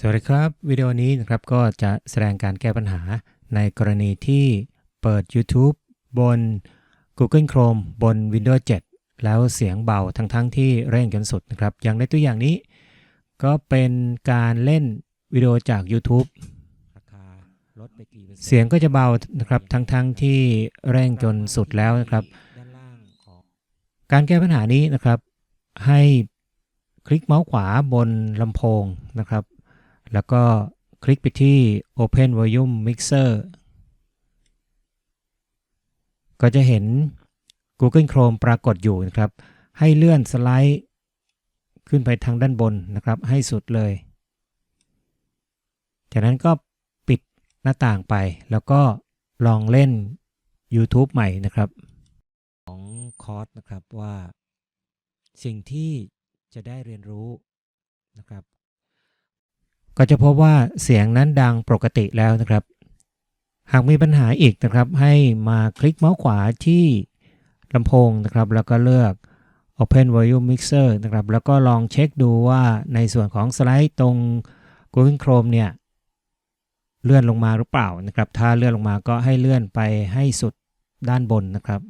สวัสดีครับวิดีโอนี้นะครับก็จะแสดงการแก้ปัญหาในกรณีที่เปิด YouTube บน Google Chrome บน Windows 7 แล้วเสียงเบาทั้งๆทที่เร่งจนสุดนะครับ อย่างในตัวอย่างนี้ ก็เป็นการเล่นวิดีโอจาก YouTube ราคาลดไปกี่เปอร์เซ็นต์เสียงก็จะเบานะครับทั้งๆทที่เร่งจนสุดแล้วนะครับด้านล่างของการแก้ปัญหานี้นะครับ ให้คลิกเมาส์ขวาบนลำโพงนะครับ แล้วก็คลิกไปที่ Open Volume Mixer ก็จะเห็น Google Chrome ปรากฏอยู่นะครับ ให้เลื่อนสไลด์ขึ้นไปทางด้านบนนะครับ ให้สุดเลย จากนั้นก็ปิดหน้าต่างไป แล้วก็ลองเล่น YouTube ใหม่นะครับ ของคอร์สนะครับว่า สิ่งที่จะได้เรียนรู้นะครับ ก็จะพบว่าเสียงนั้นดังปกติแล้วนะครับ หากมีปัญหาอีกนะครับ ให้มาคลิกเมาส์ขวาที่ลำโพงนะครับ แล้วก็เลือก Open Volume Mixer นะครับ แล้วก็ลองเช็คดูว่าในส่วนของสไลด์ตรง Google Chrome เนี่ย เลื่อนลงมาหรือเปล่านะครับ ถ้าเลื่อนลงมาก็ให้เลื่อนไปให้สุดด้านบนนะครับ